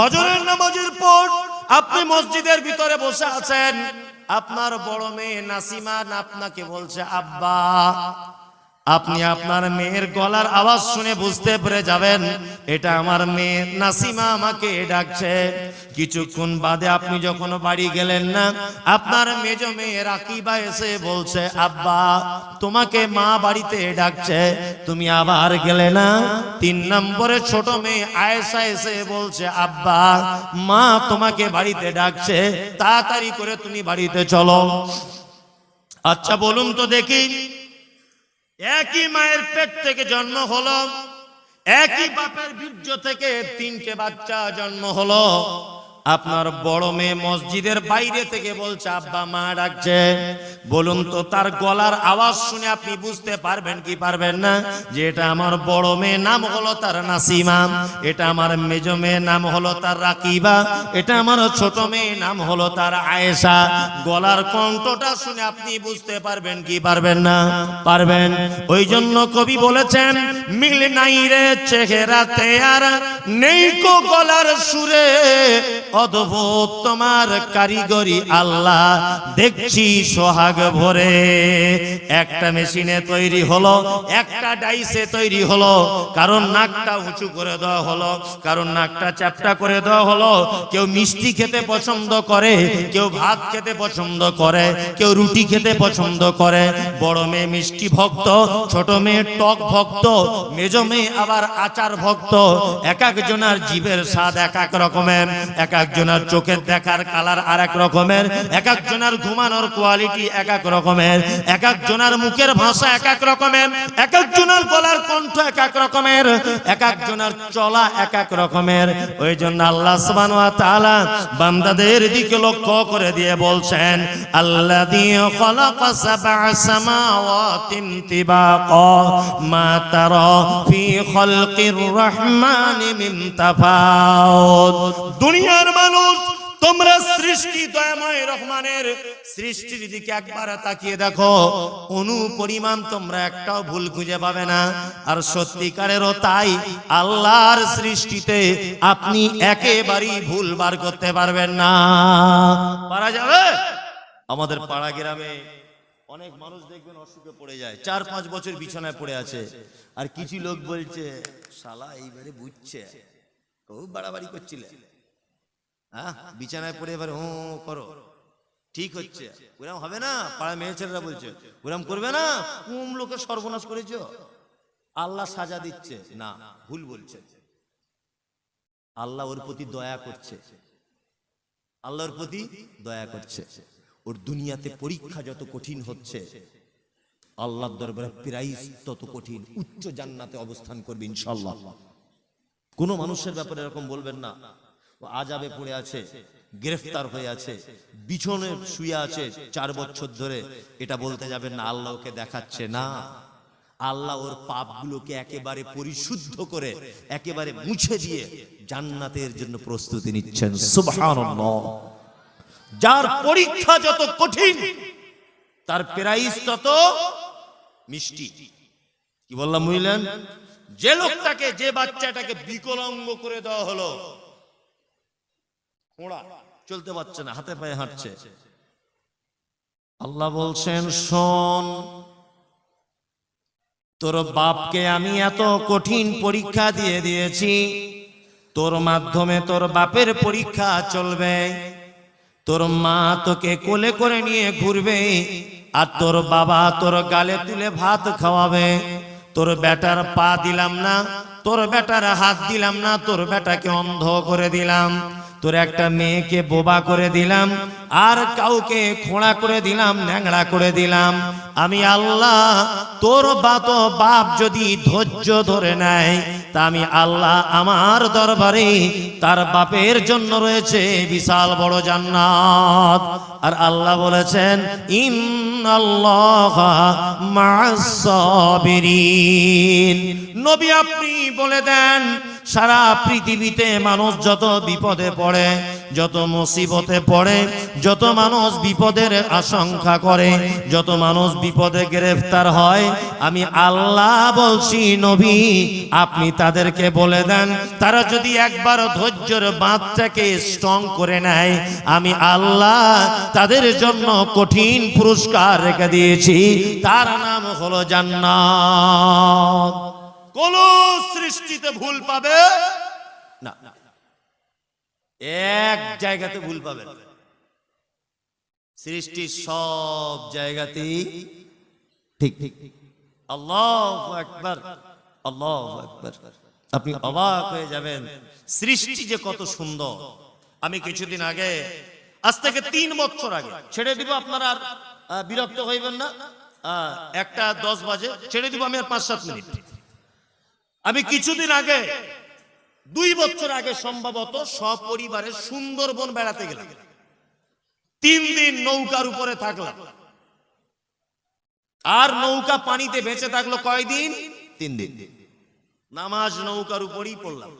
ফজরের নামাজের পর আপনি মসজিদের ভিতরে বসে আছেন। আপনার বড় মেয়ে নাসিমান আপনাকে বলছে, আব্বা আপনি আপনার মেয়ের গলার আওয়াজ শুনে বুঝতে পেরে যাবেন, এটা আমার মেয়ে নাসিমা আমাকে ডাকছে। কিছুক্ষণ বাদে আপনি যখন বাড়ি গেলেন না, আপনার মেজ মেয়ে রাকিবা এসে বলছে, আব্বা, তোমাকে মা বাড়িতে ডাকছে, তুমি আবার গেলে না? তিন নম্বরে ছোট মেয়ে আয়েশা এসে বলছে, আব্বা, মা তোমাকে বাড়িতে ডাকছে, তাড়াতাড়ি করে তুমি বাড়িতে চলো। আচ্ছা বলুন তো দেখি। একই মায়ের পেট থেকে জন্ম হলো একই বাপের বীর্য থেকে তিনটে বাচ্চা জন্ম হলো। আপনার বড় মেয়ে মসজিদের বাইরে থেকে বলছে, আব্বা, মা ডাকছে। বলুন তো, তার গলার আওয়াজ শুনে আপনি বুঝতে পারবেন কি পারবেন না? যে এটা আমার বড় মেয়ে, নাম হলো তার নাসিমা। এটা আমার মেজ মেয়ে, নাম হলো তার রাকিবা। এটা আমার ছোট মেয়ে, নাম হলো তার আয়েশা। গলার কণ্ঠটা শুনে আপনি বুঝতে পারবেন কি পারবেন না? পারবেন? ওই জন্য কবি বলেছেন, মিল নাই রে চেহারাতে আর নেই কো গলার সুরে, অদ্ভুত তোমার কারিগরি আল্লাহ, দেখছি সোহাগ ভরে। একটা মেশিনে তৈরি হলো, একটা ডাইসে তৈরি হলো, কারণ নাকটা উঁচু করে দেওয়া হলো, কারণ নাকটা চ্যাপটা করে দেওয়া হলো। কেউ মিষ্টি খেতে পছন্দ করে, কেউ ভাত খেতে পছন্দ করে, কেউ রুটি খেতে পছন্দ করে। বড় মেয়ে মিষ্টি ভক্ত, ছোট মেয়ে টক ভক্ত, মেজ মেয়ে আবার আচার ভক্ত, এক একজনের জীবের স্বাদ এক এক রকমের, এক একজনের চোখের দেখার কালার আর এক রকমের, এক একজনের ঘুমানোর কোয়ালিটি এক এক রকমের, এক একজনের মুখের ভাষা এক এক রকমের, এক একজনের গলার কণ্ঠ এক এক রকমের, এক একজনের চলা এক এক রকমের। ওই জন্য আল্লাহ তাআলা বান্দাদের দিকে লক্ষ্য করে দিয়ে বলছেন, আল্লাযী খালাকা সাবআ সামাওয়াতিন তিবাকা, মা তারা ফি দুনিয়ার মানুষ, তোমরা সৃষ্টি দয়াময় রহমানের সৃষ্টির দিকে একবার তাকিয়ে দেখো অনু পরিমাণ তোমরা একটাও ভুল খুঁজে পাবে না। আর সত্যিকারেরও তাই, আল্লাহর সৃষ্টিতে আপনি একেবারেই ভুল বার করতে পারবেন না। পারা যাবে? আমাদের পাড়া গ্রামে অনেক মানুষ দেখবেন অসুখে পড়ে যায়। চার পাঁচ বছর বিছানায় পড়ে আছে। আর কিছু লোক বলছে, শালা, এইবারে বুঝছে। খুব বাড়াবাড়ি করছিলে। হ্যাঁ? বিছানায় পড়ে এবার হু করো। ঠিক হচ্ছে। ওরম হবে না? পাড়া মেয়ে ছেলেরা বলছে, ওরম করবে না? কুম লোকে সর্বনাশ করেছ? আল্লাহ সাজা দিচ্ছে। না, ভুল বলছে। আল্লাহ ওর প্রতি দয়া করছে। আল্লাহর প্রতি দয়া করছে। ওর দুনিয়াতে পরীক্ষা যত কঠিন হচ্ছে, আল্লাহর দরবারে প্রাইস তত কঠিন, উচ্চ জান্নাতে অবস্থান করবে ইনশাল্লাহ কোনো মানুষের ব্যাপারে এরকম বলবেন না, ও আজাবে পড়ে আছে, গ্রেফতার হয়ে আছে বিছনে শুয়ে আছে চার বছর ধরে, এটা বলতে যাবেন না, আল্লাহ ওকে দেখাচ্ছে না। আল্লাহ ওর পাপগুলোকে একেবারে পরিশুদ্ধ করে, একেবারে মুছে দিয়ে জান্নাতের জন্য প্রস্তুতি নিচ্ছেন। সুবহানাল্লাহ। যার পরীক্ষা যত কঠিন, তার প্রাইস তত মিষ্টি। কি বললাম বুঝলেন? যে লোকটাকে, যে বাচ্চাটাকে বিকলাঙ্গ করে দেওয়া হলো খোঁড়া চলতে পারছে না, হাতে পায়ে হাঁটছে। আল্লাহ বলছেন, শোন, তোর বাপকে আমি এত কঠিন পরীক্ষা দিয়ে দিয়েছি, তোর মাধ্যমে তোর বাপের পরীক্ষা চলবে। তোর মা তোকে কোলে করে নিয়ে ঘুরবে, আর তোর বাবা তোর গালে তুলে ভাত খাওয়াবে। তোর বেটার পা দিলাম না, তোর বেটার হাত দিলাম না, তোর বেটাকে অন্ধ করে দিলাম। তোর একটা মেয়েকে বোবা করে দিলাম, আর কাউকে খোঁড়া করে দিলাম, ন্যাংড়া করে দিলাম। আমি আল্লাহ, তোর বাত বাপ যদি ধৈর্য ধরে নেয়, তা আমি আল্লাহ আমার দরবারে তার বাপের জন্য রয়েছে বিশাল বড় জান্নাত। আর আল্লাহ বলেছেন ইন নবী আপনি বলে দেন সারা পৃথিবীতে মানুষ যত বিপদে পড়ে, যত মুসিবতে পড়ে, যত মানুষ বিপদের আশঙ্কা করে, যত মানুষ বিপদে গ্রেফতার হয়, আমি আল্লাহ বলছি, নবী, আপনি তাদেরকে বলে দেন, তারা যদি একবার ধৈর্যের বাঁধটাকে স্ট্রং করে নেয়, আমি আল্লাহ তাদের জন্য কঠিন পুরস্কার রেখে দিয়েছি, তার নাম হলো জান্নাত। কোন সৃষ্টিতে ভুল পাবে? না। এক জায়গাতে ভুল পাবে। সৃষ্টির সব জায়গাতেই ঠিক। আল্লাহ একবার আল্লাহ একবার আপনি অবাক হয়ে যাবেন। সৃষ্টি যে কত সুন্দর। আমি কিছুদিন আগে, আজ থেকে তিন বছর আগে, ছেড়ে দিব আপনারা বিরক্ত হইবেন না। একটা দশ বাজে, ছেড়ে দিব আমি আর পাঁচ সাত মিনিট। আমি কিছুদিন আগে দুই বছর আগে সম্ভবত সপরিবারে সুন্দরবন বেড়াতে গেলাম। তিন দিন নৌকার উপরে থাকলাম। আর নৌকা পানিতে বেঁচে থাকল কয়দিন? তিন দিন। নামাজ নৌকার উপরেই পড়লাম।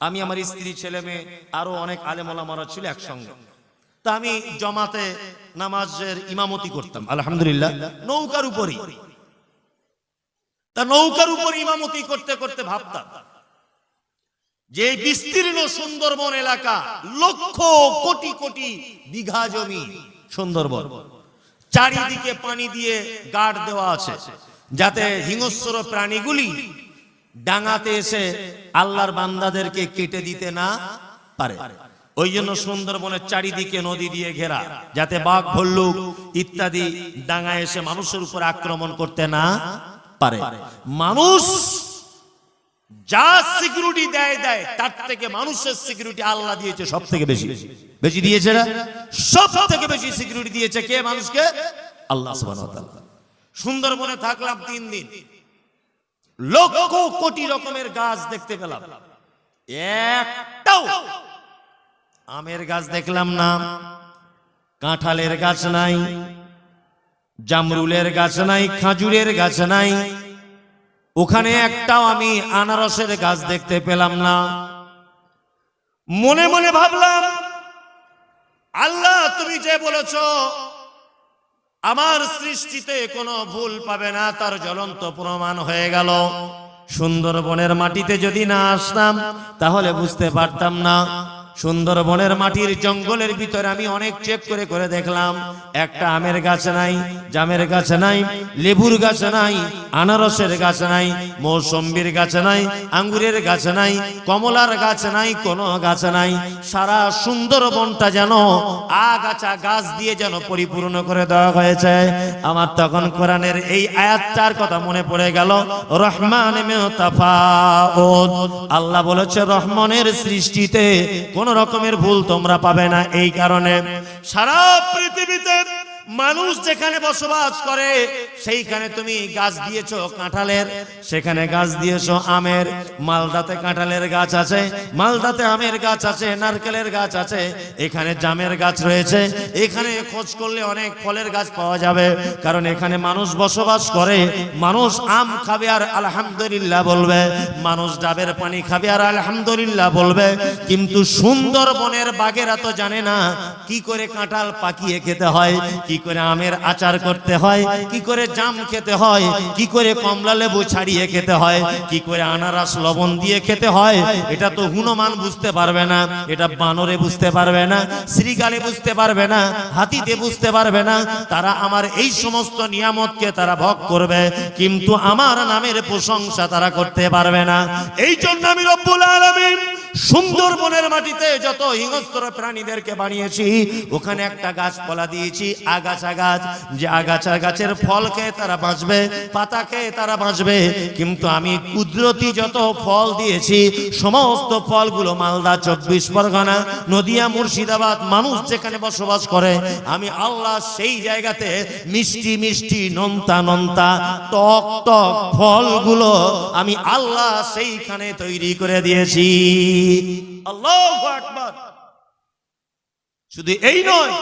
আমি আমার স্ত্রী ছেলে মেয়ে আরও অনেক আলেমলামারা ছিল একসঙ্গে। তা আমি জমাতে নামাজের ইমামতি করতাম। আলহামদুলিল্লাহ নৌকার উপরই। তা নৌকার উপর ইমামতি করতে করতে ভাবতাম যে বিস্তীর্ণ সুন্দরবন এলাকা লক্ষ কোটি কোটি বিঘা জমি সুন্দরবন। চারিদিকে পানি দিয়ে গার্ড দেওয়া আছে, যাতে হিংস্র প্রাণীগুলি ডাঙাতে এসে আল্লাহর বান্দাদেরকে কেটে দিতে না পারে। ওই জন্য সুন্দরবনের চারিদিকে নদী দিয়ে ঘেরা, যাতে বাঘ, ভল্লুক ইত্যাদি ডাঙায় এসে মানুষের উপর আক্রমণ করতে না পারে। মানুষ যা সিকিউরিটি দেয় দেয়, তার থেকে মানুষের সিকিউরিটি আল্লাহ দিয়েছে সব থেকে বেশি। বেশি দিয়েছে না? সব থেকে বেশি সিকিউরিটি দিয়েছে কে মানুষকে? আল্লাহ। সুন্দরবনে থাকলাম তিন দিন। লক্ষ কোটি রকমের গাছ দেখতে পেলাম। একটাও আমের গাছ দেখলাম না। কাঁঠালের গাছ নাই। জামরুলের গাছ নাই, খাজুরের গাছ নাই। ওখানে একটাও আমি আনারসের গাছ দেখতে পেলাম না। মনে মনে ভাবলাম, আল্লাহ তুমি যে বলেছ, আমার সৃষ্টিতে কোনো ভুল পাবে না, তার জ্বলন্ত প্রমাণ হয়ে গেল। সুন্দরবনের মাটিতে যদি না আসতাম, তাহলে বুঝতে পারতাম না। সুন্দরবনের মাটির জঙ্গলের ভিতরে আমি অনেক চেক করে করে দেখলাম। একটা আমের গাছ নাই, জামের গাছ নাই, লেবুর গাছ নাই, আনারসের গাছ নাই, মৌসম্বির গাছ নাই, আঙ্গুরের গাছ নাই, কমলার গাছ নাই, কোনো গাছ নাই। সারা সুন্দরবনটা যেন আগাছা গাছ দিয়ে যেন পরিপূর্ণ করে দেওয়া হয়েছে। আমার তখন কোরআনের এই আয়াতটার কথা মনে পড়ে গেল, রহমান আল্লাহ বলেছে, রহমানের সৃষ্টিতে কোন রকমের ভুল তোমরা পাবে না। এই কারণে সারা পৃথিবীতে মানুষ যেখানে বসবাস করে, সেইখানে তুমি গাছ দিয়েছ কাঁঠালের, সেখানে গাছ দিয়েছ আমের, মালদাতে কাঁঠালের গাছ আছে, মালদাতে আমের গাছ আছে, নারকেলের গাছ আছে, এখানে জামের গাছ রয়েছে, এখানে খোঁজ করলে অনেক ফলের গাছ পাওয়া যাবে, কারণ এখানে মানুষ বসবাস করে, মানুষ আম খাবে আর আলহামদুলিল্লাহ বলবে, মানুষ ডাবের পানি খাবে আর আলহামদুলিল্লাহ বলবে, কিন্তু সুন্দরবনের বাগেরা তো জানে না, কি করে কাঁঠাল পাকিয়ে খেতে হয়, কি করে আমের আচার করতে হয়? কি করে জাম খেতে হয়? কি করে কমলা লেবু ছাড়িয়ে খেতে হয়? কি করে আনারস লবণ দিয়ে খেতে হয়? এটা তো হুনমান বুঝতে পারবে না, এটা বানরে বুঝতে পারবে না শ্রীগালে বুঝতে পারবে না, হাতিতে বুঝতে পারবে না। তারা আমার এই সমস্ত নিয়ামতকে তারা ভোগ করবে, কিন্তু আমার নামের প্রশংসা তারা করতে পারবে না। এই জন্য আমি রব্বুল আলামিন সুন্দরবনের মাটিতে যত হিংস্র প্রাণীদেরকে বানিয়েছি, ওখানে একটা গাছপালা দিয়েছি, আগাছা গাছ। যে আগাছা গাছের ফল খেয়ে তারা বাঁচবে, পাতা খেয়ে তারা বাঁচবে, কিন্তু আমি কুদরতি যত ফল দিয়েছি, সমস্ত ফলগুলো মালদা চব্বিশ পরগনা, নদিয়া, মুর্শিদাবাদ, মানুষ যেখানে বসবাস করে, আমি আল্লাহ সেই জায়গাতে মিষ্টি মিষ্টি নন্তা নন্তা টক টক ফলগুলো আমি আল্লাহ সেইখানে তৈরি করে দিয়েছি। শুধু এই নয়,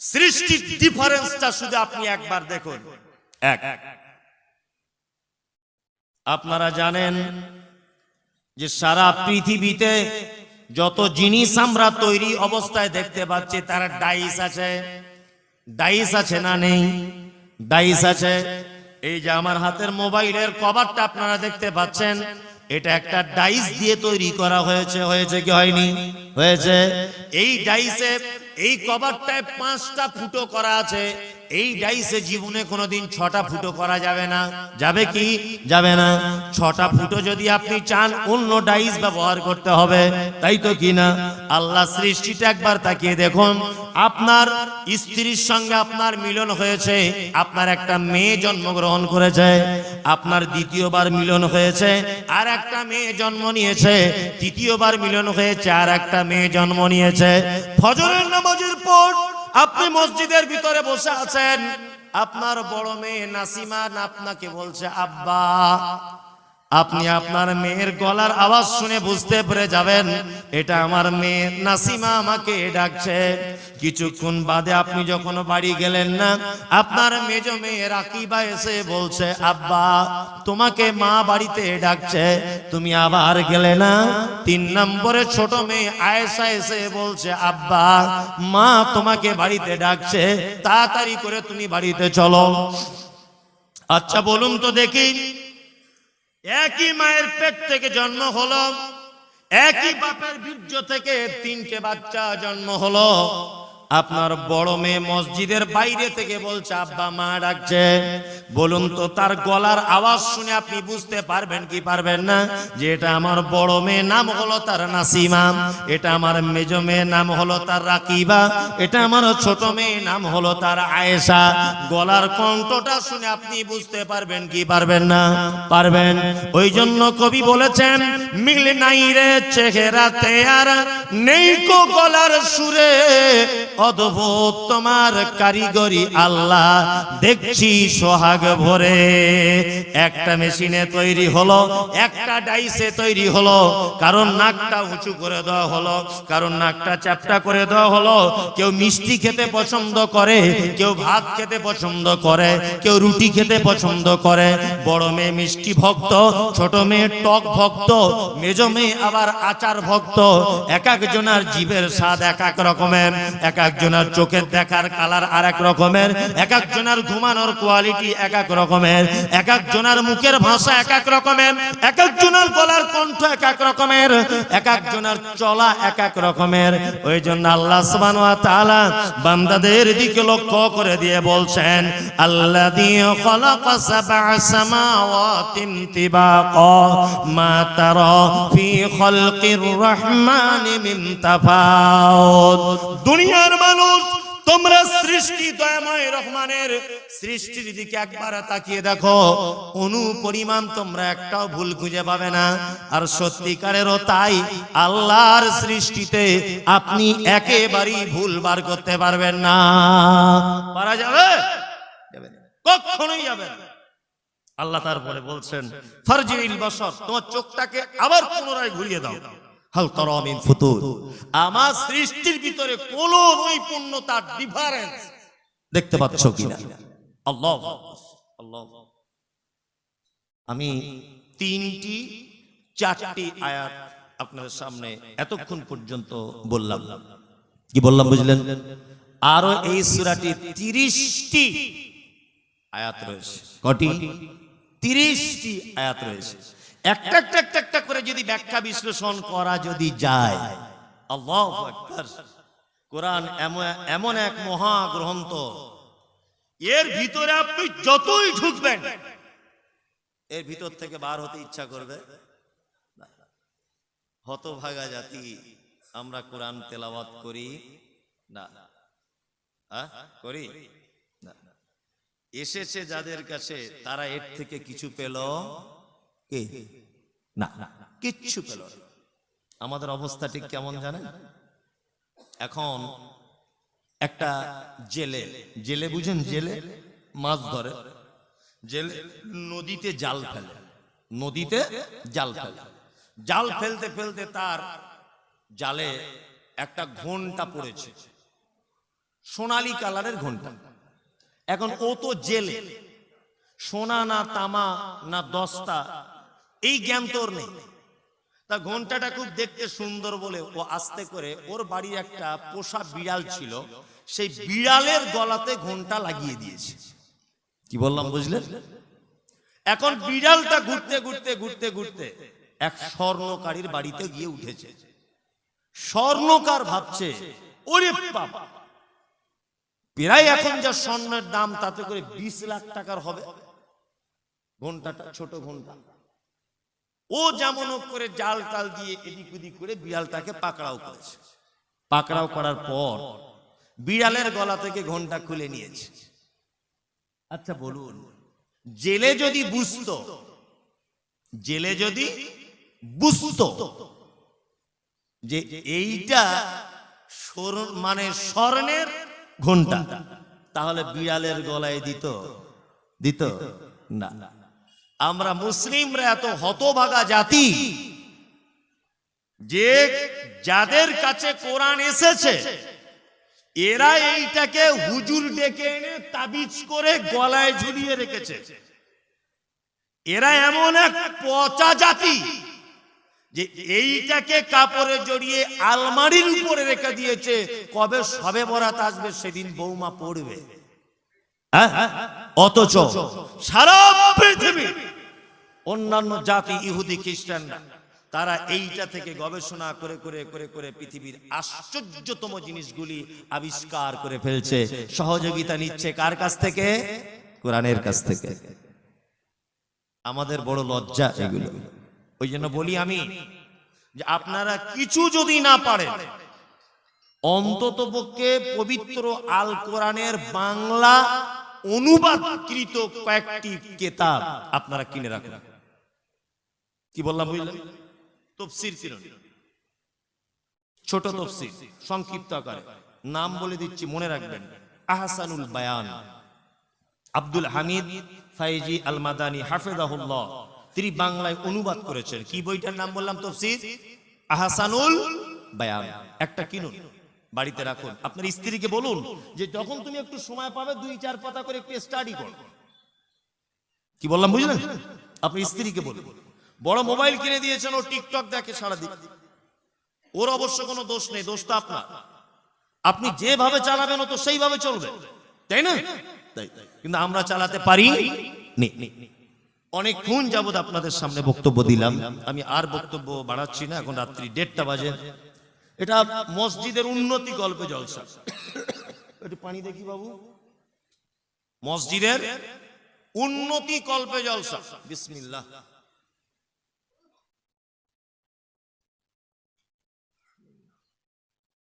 সৃষ্টির ডিফারেন্সটা শুধু আপনি একবার দেখুন। আপনারা জানেন যে সারা পৃথিবীতে যত জিনিস আমরা তৈরি অবস্থায় দেখতে পাচ্ছি, তার ডাইস আছে। ডাইস আছে না নেই? ডাইস আছে। এই যে আমার হাতের মোবাইলের কভারটা আপনারা দেখতে পাচ্ছেন এটা একটা ডাইস দিয়ে তৈরি করা হয়েছে হয়েছে কি হয়নি? হয়েছে। এই ডাইসে এই কভারটায় পাঁচটা ফুটো করা আছে। এই ডাইসে জীবনে কোনোদিন ছটা ফুটো করা যাবে না। যাবে কি? যাবে না। ছটা ফুটো যদি আপনি চান, অন্য ডাইস ব্যবহার করতে হবে। তাই তো কি না? আল্লাহ সৃষ্টিটা একবার তাকিয়ে দেখুন। আপনার স্ত্রীর সঙ্গে আপনার মিলন হয়েছে। আপনার একটা মেয়ে জন্মগ্রহণ করেছে। আপনার দ্বিতীয়বার মিলন হয়েছে। আর একটা মেয়ে জন্ম নিয়েছে। তৃতীয়বার মিলন হয়েছে। আর একটা মেয়ে জন্ম নিয়েছে। ফজরের নামাজের পর আপনি মসজিদের ভিতরে বসে আছেন আপনার বড় মেয়ে নাসিমান আপনাকে বলছে আব্বা আপনি আপনার মেয়ের গলার আওয়াজ শুনে বুঝতে পেরে যাবেন, এটা আমার মেয়ে নাসিমা আমাকে ডাকছে। কিছুক্ষণ বাদে আপনি যখন বাড়ি গেলেন না, আপনার মেজ মেয়ে রাকিবা এসে বলছে, আব্বা, তোমাকে মা বাড়িতে ডাকছে, তুমি আবার গেলে না? তিন নম্বরে ছোট মেয়ে আয়েশা এসে বলছে, আব্বা, মা তোমাকে বাড়িতে ডাকছে, তাড়াতাড়ি করে তুমি বাড়িতে চলো। আচ্ছা বলুন তো দেখি। একই মায়ের পেট থেকে জন্ম হলো একই বাপের বীর্য থেকে তিনটে বাচ্চা জন্ম হলো। আপনার বড় মেয়ে মসজিদের বাইরে থেকে বলছে, আব্বা, মা ডাকছে। বলুন তো, তার গলার আওয়াজ শুনে আপনি বুঝতে পারবেন কি পারবেন না? যে এটা আমার বড় মেয়ে, নাম হলো তার নাসিমা। এটা আমার মেজ মেয়ে, নাম হলো তার রাকিবা। এটা আমার ছোট মেয়ে, নাম হলো তার আয়েশা। গলার কণ্ঠটা শুনে আপনি বুঝতে পারবেন কি পারবেন না? পারবেন। ওই জন্য কবি বলেছেন, মিল নাই রে চেহারাতে আর, নেই কো গলার সুরে। অদ্ভুত তোমার কারিগরি আল্লাহ, দেখছি সোহাগ ভরে। একটা মেশিনে তৈরি হলো, একটা ডাইসে তৈরি হলো, কারণ নাকটা উঁচু করে দেওয়া হলো, কারণ নাকটা চ্যাপটা করে দেওয়া হলো। কেউ মিষ্টি খেতে পছন্দ করে, কেউ ভাত খেতে পছন্দ করে, কেউ রুটি খেতে পছন্দ করে। বড় মেয়ে মিষ্টি ভক্ত, ছোট মেয়ে টক ভক্ত, মেজ মেয়ে আবার আচার ভক্ত। এক একজনের জীবের স্বাদ এক এক রকমের, এক একজনের চোখের দেখার কালার আর এক রকমের এক একজনের ঘুমানোর কোয়ালিটি এক এক রকমের এক একজনের মুখের ভাষা এক এক রকমের এক একজনের গলার কণ্ঠ এক এক রকমের এক একজনের চলা এক এক রকমের ওই জন্য আল্লাহ বান্দাদের দিকে লক্ষ্য করে দিয়ে বলছেন মিন তাফাউত দুনিয়ার মানুষ, তোমরা সৃষ্টি দয়াময় রহমানের সৃষ্টির দিকে একবার তাকিয়ে দেখো। অনু পরিমাণ তোমরা একটাও ভুল খুঁজে পাবে না। আর সত্যিকারেরও তাই আল্লাহর সৃষ্টিতে আপনি একেবারেই ভুল বার করতে পারবেন না। পারা যাবে? কখনোই যাবে আল্লাহ তারপরে বলছেন, ফারজিল বসর তোমার চোখটাকে আবার পুনরায় ঘুরিয়ে দাও। হাল তারা মিন ফুতুর। আমার সৃষ্টির ভিতরে কোন নৈপুণ্যতা ডিফারেন্স দেখতে পাচ্ছ কিনা? আল্লাহ। আল্লাহ। আমি তিনটি, চারটি আয়াত আপনাদের সামনে এতক্ষণ পর্যন্ত বললাম। কি বললাম বুঝলেন? আরও এই সূরাটি তিরিশটি আয়াত রয়েছে। কটি? তিরিশটি আয়াত রয়েছে। একটা একটা একটা একটা করে যদি ব্যাখ্যা বিশ্লেষণ করা যদি যায়। আল্লাহ কোরআন এমন এক মহা গ্রন্থ এর ভিতরে আপনি যতই ঢুকবেন, এর ভিতর থেকে বার হতে ইচ্ছা করবে। হতভাগা জাতি, আমরা কোরআন তেলাওয়াত করি? না। হ্যাঁ? করি? এসেছে যাদের কাছে, তারা এর থেকে কিছু পেল? কে? না, কিচ্ছু পেল। আমাদের অবস্থা ঠিক কেমন জানেন? এখন একটা জেলে জেলে বুঝেন জেলে? মাছ ধরে। জেলে, নদীতে জাল ফেলে। নদীতে জাল ফেলে। জাল ফেলতে ফেলতে তার জালে একটা ঘণ্টা পড়েছে। সোনালী কালারের ঘণ্টা। এখন ও তো জেলে। সোনা না তামা না দস্তা এই জ্ঞান তোর নেই। তা ঘন্টাটা খুব দেখতে সুন্দর বলে ও আস্তে করে ওর বাড়ির একটা পোষা বিড়াল ছিল, সেই বিড়ালের গলাতে ঘণ্টা লাগিয়ে দিয়েছে। কি বললাম, বুঝলেন? এখন বিড়ালটা ঘুরতে ঘুরতে ঘুরতে ঘুরতে এক স্বর্ণকারীর বাড়িতে গিয়ে উঠেছে। স্বর্ণকার ভাবছে, ওরে বাবা, প্রায় এখন যা স্বর্ণের দাম, তাতে করে বিশ লাখ টাকার হবে। ঘন্টাটা ছোট ঘণ্টা ও যেমন করে জাল টাল দিয়ে এদিক ওদিক করে বিড়ালটাকে পাকড়াও করেছে। পাকড়াও করার পর বিড়ালের গলা থেকে ঘণ্টা খুলে নিয়েছে। আচ্ছা বলুন, জেলে যদি বুঝতো, জেলে যদি বুঝতো যে এইটা মানে স্বর্ণের ঘণ্টা তাহলে বিড়ালের গলায় দিত দিত? না। আমরা মুসলিমরা এত হতভাগা জাতি যে যাদের কাছে কোরআন এসেছে, এরা এইটাকে হুজুর ডেকে এনে তাবিজ করে গলায় ঝুলিয়ে রেখেছে এরা এমন এক পচা জাতি যে এইটাকে কাপড়ে জড়িয়ে আলমারির উপরে রেখে দিয়েছে, কবে সবে বরাত আসবে সেদিন বৌমা পড়বে হ্যাঁ? অথচ সারা পৃথিবী অন্যান্য জাতি, ইহুদি খ্রিস্টানরা তারা এইটা থেকে গবেষণা করে করে করে করে পৃথিবীর আশ্চর্যতম জিনিসগুলি আবিষ্কার করে ফেলছে। সহযোগিতা নিচ্ছে কার কাছ থেকে? কোরআনের কাছ থেকে। আমাদের বড় লজ্জা এগুলো। ওই জন্য বলি আমি যে আপনারা কিছু যদি না পারেন, অন্তত পক্ষে পবিত্র আল কোরআনের বাংলা অনুবাদকৃত কয়েকটি কেতাব আপনারা কিনে রাখুন। কি বললাম বুঝলেন? তফসির কিনুন ছোট তফসির সংক্ষিপ্ত আকারে। নাম বলে দিচ্ছি মনে রাখবেন। আহসানুল বায়ান। আব্দুল হামিদ ফাইজি আল মাদানি হাফেজাহুল্লাহ। তিনি বাংলায় অনুবাদ করেছেন। কি বইটার নাম বললাম তফসির? আহসানুল বায়ান। একটা কিনুন বাড়িতে রাখুন। আপনার স্ত্রীকে বলুন যে যখন তুমি একটু সময় পাবে দুই চার পাতা করে একটু স্টাডি করো। কি বললাম বুঝলেন? আপনি স্ত্রীকে বলুন। বড় মোবাইল কিনে দিয়েছেন, ও টিকটক দেখে সারাদিন। ওর অবশ্য কোনো দোষ নেই, দোষ তো আপনার। আপনি যেভাবে চালাবেন, ও তো সেইভাবে চলবে। তাই না? তাই। কিন্তু আমরা চালাতে পারি নি। অনেকক্ষণ যাবত আপনাদের সামনে বক্তব্য দিলাম। আমি আর বক্তব্য বাড়াচ্ছি না, এখন রাত্রি দেড়টা বাজে। এটা মসজিদের উন্নতি গল্পে জলসা। একটু পানি দেখি বাবু। মসজিদের উন্নতি কল্পে জলসা। বিসমিল্লাহ।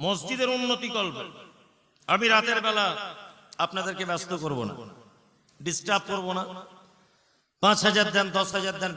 মসজিদের উন্নতি করবে। আমি রাতের বেলা আপনাদেরকে ব্যস্ত করব না। ডিস্টার্ব করব না। পাঁচ হাজার দেন, দশ হাজার দেন